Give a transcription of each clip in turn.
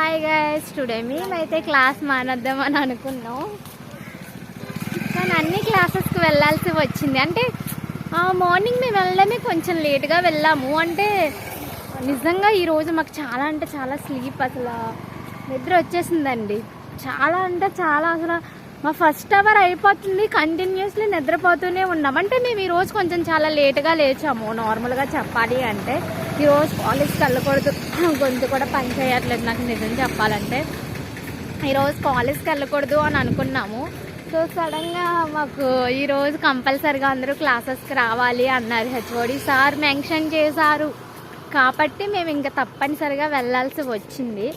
Hi guys today మేమైతే class మానేద్దామని అనుకున్నాం. కానీ అన్ని క్లాసెస్కి వెళ్ళాల్సి వచ్చింది. అంటే మార్నింగ్ మేము వెళ్ళడమే కొంచెం లేట్గా వెళ్ళాము. అంటే నిజంగా ఈరోజు మాకు చాలా అంటే చాలా స్లీప్ అసలు. నిద్ర వచ్చేసిందండి. చాలా అంటే చాలా అసలు. మా ఫస్ట్ అవర్ అయిపోతుంది. కంటిన్యూస్లీ నిద్రపోతూనే ఉన్నాం. అంటే మేము ఈరోజు కొంచెం చాలా లేట్గా లేచాము. నార్మల్గా చెప్పాలి అంటే. ఈరోజు కాలేజ్కి వెళ్ళకూడదు గొంతు కూడా పని చేయట్లేదు నాకు నిజం చెప్పాలంటే. ఈరోజు కాలేజ్కి వెళ్ళకూడదు అని అనుకున్నాము. సో సడన్గా మాకు ఈరోజు కంపల్సరిగా అందరూ క్లాసెస్కి రావాలి అన్నారు హెచ్ఓడి సార్ మెన్షన్ చేశారు. కాబట్టి మేము ఇంకా తప్పనిసరిగా వెళ్ళాల్సి వచ్చింది.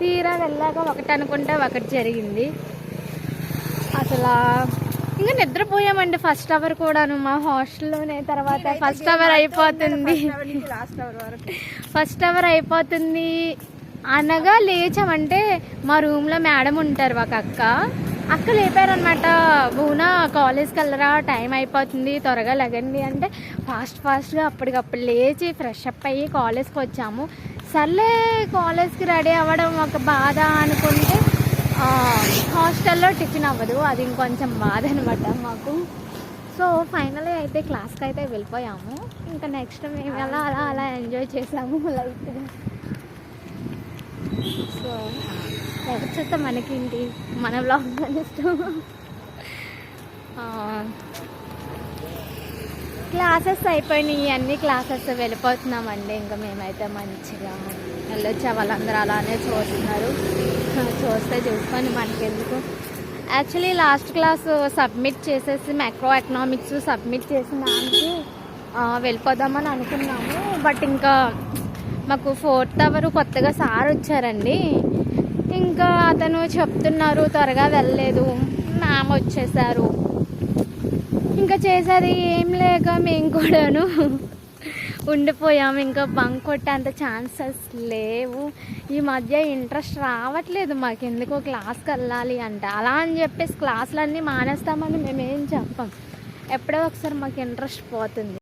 తీరా వెళ్ళాక ఒకటి అనుకుంటే ఒకటి జరిగింది. అసలు ఇంకా నిద్రపోయామండి ఫస్ట్ అవర్ కూడాను మా హాస్టల్లోనే తర్వాత ఫస్ట్ అవర్ అయిపోతుంది. లాస్ట్ అవర్ వరకు. ఫస్ట్ అవర్ అయిపోతుంది. అనగా లేచామంటే మా రూమ్లో మేడం ఉంటారు ఒక అక్క. అక్క లేపారనమాట బూనా కాలేజ్కి వెళ్ళరా టైం అయిపోతుంది త్వరగా లెగండి అంటే ఫాస్ట్ ఫాస్ట్గా అప్పటికప్పుడు లేచి ఫ్రెష్ అప్ అయ్యి కాలేజ్కి వచ్చాము. సర్లే కాలేజ్కి రెడీ అవ్వడం ఒక బాధ అనుకుంటే ఆ, హాస్టల్లో టిఫిన్ అవ్వదు. అది ఇంకొంచెం బాధ అనమాట మాకు. సో ఫైనలీ అయితే క్లాస్కి అయితే వెళ్ళిపోయాము. ఇంకా నెక్స్ట్ మేము అలా అలా అలా ఎంజాయ్ చేసాము లైట్గా సో ఎవరి చేత మనకేంటి? మన బ్లాగ్ ఇష్టం. క్లాసెస్ అయిపోయినాయి. అన్ని క్లాసెస్ వెళ్ళిపోతున్నామండి. ఇంకా మేమైతే మంచిగా వెళ్ళొచ్చే? వాళ్ళందరూ అలానే చూస్తున్నారు. చూస్తే చూసుకొని మనకెందుకు. యాక్చువల్లీ లాస్ట్ క్లాస్ సబ్మిట్ చేసేసి మైక్రో ఎకనామిక్స్ సబ్మిట్ చేసిన దానికి వెళ్ళిపోదామని అనుకున్నాము. బట్ ఇంకా మాకు ఫోర్త్ అవర్ కొత్తగా సార్ వచ్చారండి. ఇంకా అతను చెప్తున్నారు త్వరగా వెళ్ళలేదు. మ్యామ్ వచ్చేసారు. ఇంకా చేసేది ఏం లేక మేము కూడాను. ఉండిపోయాము ఇంకా బంక్ కొట్టేంత ఛాన్సెస్ లేవు. ఈ మధ్య ఇంట్రెస్ట్ రావట్లేదు మాకు. ఎందుకో క్లాస్కి వెళ్ళాలి అంటే. అలా అని చెప్పేసి క్లాసులన్నీ మానేస్తామని మేమేం చెప్పం. ఎప్పుడో ఒకసారి మాకు ఇంట్రెస్ట్ పోతుంది.